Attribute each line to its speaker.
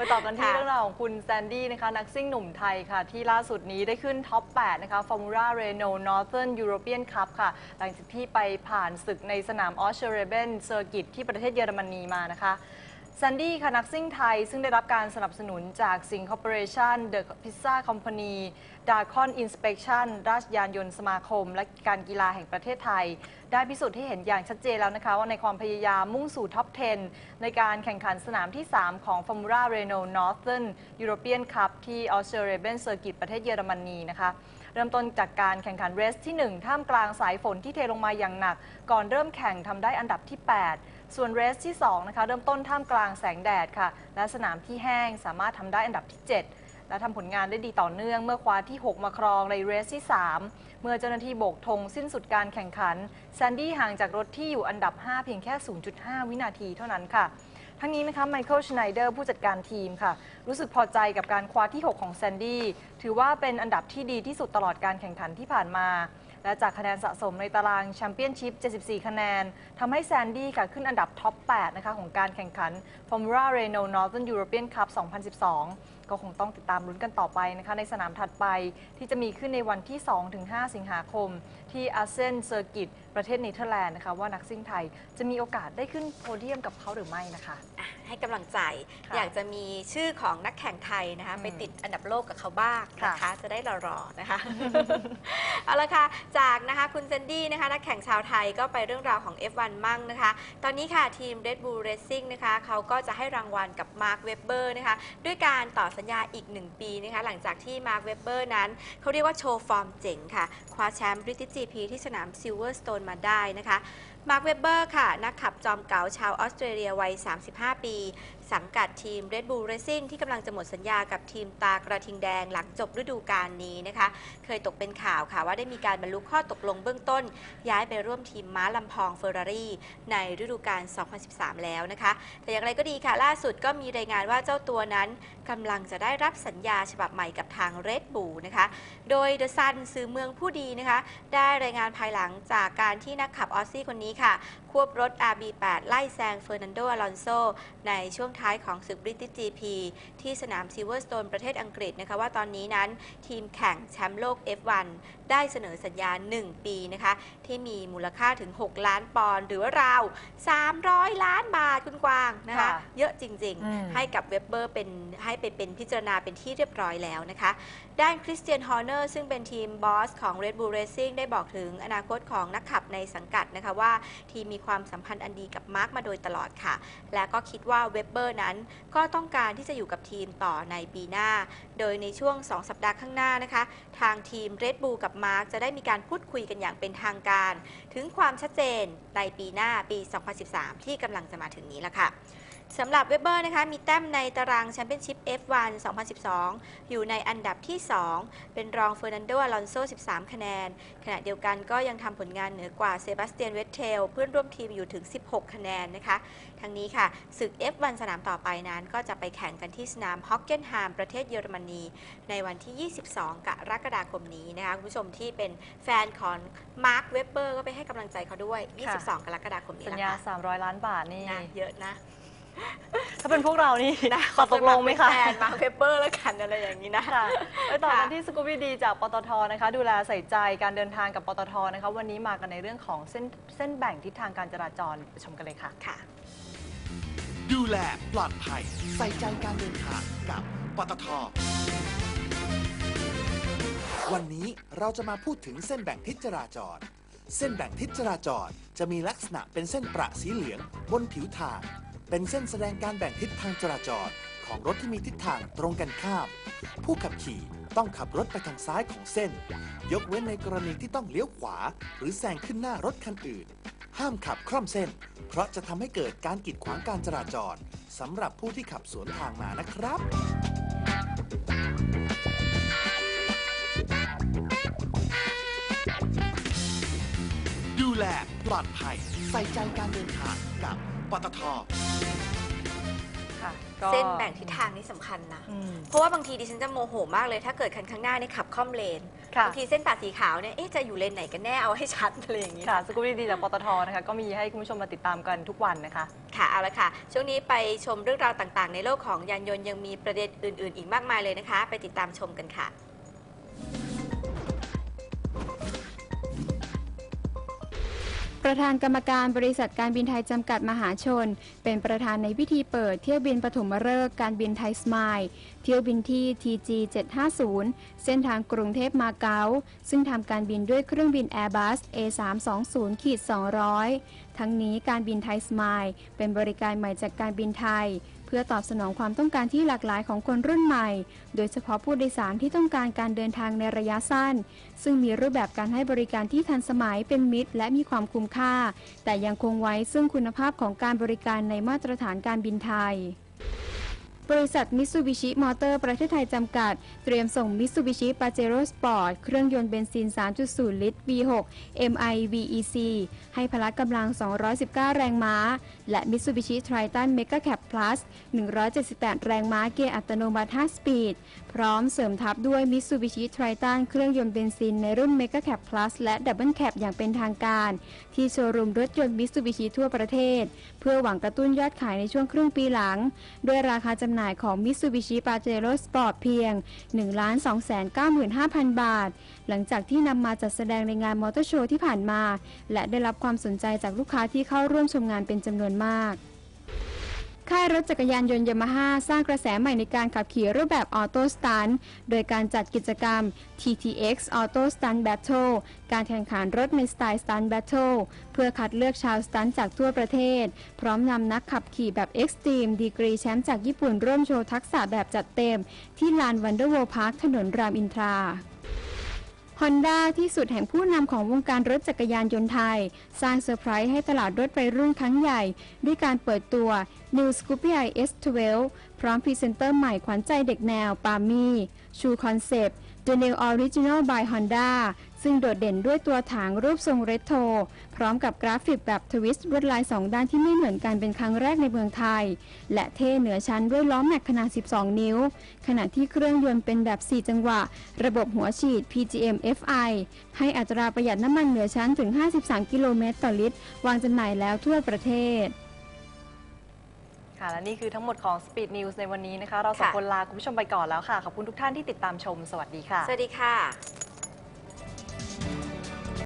Speaker 1: ไปต่อกันที่
Speaker 2: ค่ะ
Speaker 1: เรื่องราวของคุณแซนดี้นะคะ นักซิ่งหนุ่มไทยค่ะ ที่ล่าสุดนี้ได้ขึ้นท็อป 8 นะคะ Formula Renault Northern European Cup ค่ะ หลังจากที่ไปผ่านศึกในสนามออสเชเรเบนเซอร์กิตที่ประเทศเยอรมนีมานะคะแซันดี้ค่ะนักซิ่งไทย ซึ่งได้รับการสนับสนุนจากสิงค Corporation The Pizza Company d a c o n Inspection ราชยานยนต์สมาคม และการกีฬาแห่งประเทศไทย ได้พิสูจน์ให้เห็นอย่างชัดเจนแล้วนะคะ ว่าในความพยายามมุ่งสู่ท็อป 10 ในการแข่งขันสนามที่ 3 ของ Formula Renault Northern European Cup ที่ออสเตรเลียเบนเซอร์กิตประเทศเยอรมนีนะคะเริ่มต้นจากการแข่งขันเรสที่ 1 ท่ามกลางสายฝนที่เทลงมาอย่างหนัก ก่อนเริ่มแข่งทำได้อันดับที่ 8 ส่วนเรสที่2นะคะเริ่มต้นท่ามกลางแสงแดดค่ะ และสนามที่แห้งสามารถทำได้อันดับที่ 7 และทำผลงานได้ดีต่อเนื่อง เมื่อคว้าที่ 6 มาครองในเรสที่ 3 เมื่อเจ้าหน้าที่โบกธงสิ้นสุดการแข่งขันแซนดี้ห่างจากรถที่อยู่อันดับ 5 เพียงแค่ 0.5 วินาทีเท่านั้นค่ะทั้งนี้นะคะไมเคิลชไนเดอร์ผู้จัดการทีมค่ะ รู้สึกพอใจกับการคว้าที่ 6 ของแซนดี้ถือว่าเป็นอันดับที่ดีที่สุดตลอดการแข่งขันที่ผ่านมา และจากคะแนนสะสมในตารางแชมเปี้ยนชิพ 74 คะแนนทำให้แซนดี้ค่ะขึ้นอันดับท็อป 8 นะคะของการแข่งขัน Formula Renault Northern European Cup 2012 ก็คงต้องติดตามลุ้นกันต่อไปนะคะในสนามถัดไปที่จะมีขึ้นในวันที่ 2-5 สิงหาคม ที่อาเซนเซอร์กิตประเทศเนเธอร์แลนด์นะคะว่านักซิ่งไทยจะมีโอกาสได้ขึ้นโพเดียมกับเขาหรือไม่นะคะ
Speaker 2: อะให้กำลังใจ
Speaker 1: ค่ะ
Speaker 2: อยากจะมีชื่อของนักแข่งไทยนะคะ
Speaker 1: อืม
Speaker 2: ไปติดอันดับโลกกับเขาบ้างนะคะ
Speaker 1: ค่ะ
Speaker 2: จะได้รอๆนะคะ เอาละค่ะ จากนะคะคุณเซนดี้นะคะ นักแข่งชาวไทยก็ไปเรื่องราวของ F1 มั่งนะคะ ตอนนี้ค่ะทีม Red Bull Racing นะคะเขาก็จะให้รางวัลกับ Mark Webber นะคะ ด้วยการต่อสัญญาอีก 1 ปีนะคะ หลังจากที่ Mark Webber นั้น เขาเรียกว่าโชว์ฟอร์มเจ๋งค่ะ คว้าแชมป์ British GP ที่สนาม Silverstone มาได้นะคะมาร์คเวเบอร์ค่ะ นักขับจอมเก๋าชาวออสเตรเลียวัย 35 ปี สังกัดทีม Red Bull Racing ที่กำลังจะหมดสัญญากับทีมตากระทิงแดงหลังจบฤดูกาลนี้นะคะ เคยตกเป็นข่าวค่ะว่าได้มีการบรรลุข้อตกลงเบื้องต้น ย้ายไปร่วมทีมม้าลำพองเฟอร์รารี่ในฤดูกาล 2013 แล้วนะคะ แต่อย่างไรก็ดีค่ะ ล่าสุดก็มีรายงานว่าเจ้าตัวนั้นกำลังจะได้รับสัญญาฉบับใหม่กับทาง Red Bull นะคะ โดย The Sun สื่อเมืองผู้ดีนะคะ ได้รายงานภายหลังจากการที่นักขับออสซี่คนนี้ค่ะ ควบรถ RB8 ไล่แซงเฟอร์นันโด อลอนโซในช่วงท้ายของศึก British GP ที่สนามซิลเวอร์สโตนประเทศอังกฤษนะคะว่าตอนนี้นั้นทีมแข่งแชมป์โลก F1 ได้เสนอสัญญา 1 ปีนะคะที่มีมูลค่าถึง 6 ล้านปอนด์หรือว่าราว 300 ล้านบาทคุณกวางนะคะ
Speaker 1: ค่ะ
Speaker 2: เยอะจริง
Speaker 1: อืม
Speaker 2: ๆให้กับเวบเบอร์เป็นให้ไปเป็นพิจารณาเป็นที่เรียบร้อยแล้วนะคะ ด้านคริสเตียนฮอร์เนอร์ซึ่งเป็นทีมบอสของ Red Bull Racing ได้บอกถึงอนาคตของนักขับในสังกัดนะคะว่า ทีมมีความสัมพันธ์อันดีกับมาร์กมาโดยตลอดค่ะ และก็คิดว่าเวบเบอร์นั้นก็ต้องการที่จะอยู่กับทีมต่อในปีหน้า โดยในช่วง 2 สัปดาห์ข้างหน้านะคะ ทางทีม Red Bull กับมาร์กจะได้มีการพูดคุยกันอย่างเป็นทางการ ถึงความชัดเจนในปีหน้าปี 2013 ที่กำลังจะมาถึงนี้ละค่ะ สำหรับเวบเบอร์นะคะมีแต้มในตารางแชมเปี้ยนชิพ F1 2012 อยู่ในอันดับที่ 2 เป็นรองเฟอร์นันโดอลอนโซ 13 คะแนน ขณะเดียวกันก็ยังทำผลงานเหนือกว่าเซบาสเตียนเวตเทล เพื่อนร่วมทีมอยู่ถึง 16 คะแนนนะคะ ทั้งนี้ค่ะศึก F1 สนามต่อไปนั้นก็จะไปแข่งกันที่สนามฮอกเกนฮามประเทศเยอรมนี ในวันที่ 22 กรกฎาคมนี้นะคะคุณผู้ชมที่เป็นแฟนของมาร์คเวบเบอร์ก็ไปให้กำลังใจเขาด้วย
Speaker 1: ค่ะ
Speaker 2: 22 กรกฎาคมนี้
Speaker 1: สัญ
Speaker 2: ละ
Speaker 1: ญา
Speaker 2: ค่ะ
Speaker 1: 300 ล้านบาทนี่
Speaker 2: นะเยอะนะ
Speaker 1: ถ้าเป็นพวกเรานี่
Speaker 2: นะ
Speaker 1: ขอตกลงไหมคะ
Speaker 2: แฟนมาร์คเวบเบอร์แล้วกันอะไรอย่างนี้นะ
Speaker 1: ค่ะไปต่อกัน
Speaker 2: ค่ะ
Speaker 1: ที่สกูบี้ดีจากปตทนะคะ ดูแลใส่ใจการเดินทางกับปตทนะคะ วันนี้มากันในเรื่องของเส้นเส้นแบ่งทิศทางการจราจรไปชมกันเลยค่ะ
Speaker 2: ค่ะ
Speaker 3: ดูแลปลอดภัยใส่ใจการเดินทางกับปตทวันนี้เราจะมาพูดถึงเส้นแบ่งทิศจราจร เส้นแบ่งทิศจราจร จะมีลักษณะเป็นเส้นประสีเหลืองบนผิวทาง เป็นเส้นแสดงการแบ่งทิศทางจราจรของรถที่มีทิศทางตรงกันข้าม ผู้ขับขี่ต้องขับรถไปทางซ้ายของเส้น ยกเว้นในกรณีที่ต้องเลี้ยวขวา หรือแซงขึ้นหน้ารถคันอื่น ห้ามขับคล่อมเส้น เพราะจะทำให้เกิดการกีดขวางการจราจรสำหรับผู้ที่ขับสวนทางมานะครับดูแลปลอดภัยใส่ใจการเดินทางกับ ปตท
Speaker 1: ค่ะก็
Speaker 2: เส้นแบ่งทิศทางนี่สำคัญนะ
Speaker 1: อืม
Speaker 2: เพราะว่าบางทีดิฉันจะโมโหมากเลย ถ้าเกิดคันข้างหน้าเนี่ยขับค่อมเลน
Speaker 1: ค่ะ
Speaker 2: บางทีเส้นตัดสีขาวเนี่ยเอ๊ะจะอยู่เลนไหนกันแน่เอาให้ชัดอะไรอย่างนี้
Speaker 1: ค่ะสกูบี้ดีจากปตทนะคะก็มีให้คุณผู้ชมมาติดตามกันทุกวันนะคะ
Speaker 2: ค่ะเอาละค่ะ ช่วงนี้ไปชมเรื่องราวต่างๆ ในโลกของยานยนต์ยังมีประเด็นอื่น ๆ อีกมากมายเลยนะคะ ไปติดตามชมกันค่ะ
Speaker 4: ประธานกรรมการบริษัทการบินไทยจำกัดมหาชน เป็นประธานในพิธีเปิดเที่ยวบินปฐมฤกษ์การบินไทยสมายเที่ยวบินที่ TG 750 เส้นทางกรุงเทพมาเก๊าซึ่งทำการบินด้วยเครื่องบิน Airbus A320-200 ทั้งนี้การบินไทยสมายเป็นบริการใหม่จากการบินไทย พื่อตอบสนองความต้องการที่หลากหลายของคนรุ่นใหม่ โดยเฉพาะผู้โดยสารที่ต้องการการเดินทางในระยะสั้น ซึ่งมีรูปแบบการให้บริการที่ทันสมัยเป็นมิตร และมีความคุ้มค่า แต่ยังคงไว้ซึ่งคุณภาพของการบริการในมาตรฐานการบินไทย บริษัทมิ t ซูบิชิมอเตอร์ประเทศไทยจำกัด เตรียมส่งมิ t ซูบิชิปาเจโร่สปอร์ตเครื่องยนต์เบนซิน 3.0 ลิตร V6 MI VEC ให้พละกำลัง 219 แรงม้า และมิ t ซูบิชิไทรตันเมก a แคป Plus 178 แรงม้าเกียร์อัตโนมัติ 5 สปีด พร้อมเสริมทับด้วยมิ t ซูบิชิไทรตันเครื่องยนต์เบนซินในรุ่น Mega Cap Plus และ Double Cap อย่างเป็นทางการ ที่โชว์รูมรถยนต์มิ t ซูบิชิทั่วประเทศ เพื่อหวังกระตุ้นยอดขายในช่วงครึ่งปีหลัง ด้วยราคาจำหน่ายของ Mitsubishi Pajero Sport เพียง 1,295,000 บาท หลังจากที่นำมาจัดแสดงในงานมอเตอร์โชว์ที่ผ่านมา และได้รับความสนใจจากลูกค้าที่เข้าร่วมชมงานเป็นจำนวนมาก ค่ายรถจักรยานยนต์ยามาฮ่าสร้างกระแสใหม่ในการขับขี่รูปแบบออโต้สตันโดยการจัดกิจกรรม TTX Auto Stunt Battle การแข่งขันรถในสไตล์ Stunt Battle เพื่อคัดเลือกชาวสตันจากทั่วประเทศ พร้อมนำนักขับขี่แบบ Extreme ดีกรีแชมป์จากญี่ปุ่นร่วมโชว์ทักษะแบบจัดเต็ม ที่ลานวันเดอร์ l d พาร์คถนนรามอินทรา ฮอนด้าที่สุดแห่งผู้นำของวงการรถจักรยานยนต์ไทย สร้างเซอร์ไพรส์ให้ตลาดรถไฟรุ่นครั้งใหญ่ ด้วยการเปิดตัว New Scoopy i S12 พร้อมพรีเซนเตอร์ใหม่ขวัญใจเด็กแนวปามี่ชูคอนเซปต์ The New Original by Honda ซึ่งโดดเด่นด้วยตัวถังรูปทรงเรโทรพร้อมกับกราฟิกแบบทวิสต์ลวดลาย 2 ด้านที่ไม่เหมือนกันเป็นครั้งแรกในเมืองไทย และเท่เหนือชั้นด้วยล้อแม็กขนาด 12 นิ้ว ขณะที่เครื่องยนต์เป็นแบบ 4 จังหวะ ระบบหัวฉีด PGM FI ให้อัตราประหยัดน้ำมันเหนือชั้นถึง 53 กิโลเมตรต่อลิตร วางจำหน่ายแล้วทั่วประเทศ
Speaker 1: ค่ะและนี่คือทั้งหมดของ Speed News ในวันนี้นะคะ เราสอง
Speaker 2: ค่ะ
Speaker 1: คนลาคุณผู้ชมไปก่อนแล้วค่ะ ขอบคุณทุกท่านที่ติดตามชม สวัสดีค่ะ
Speaker 2: สวัสดีค่ะ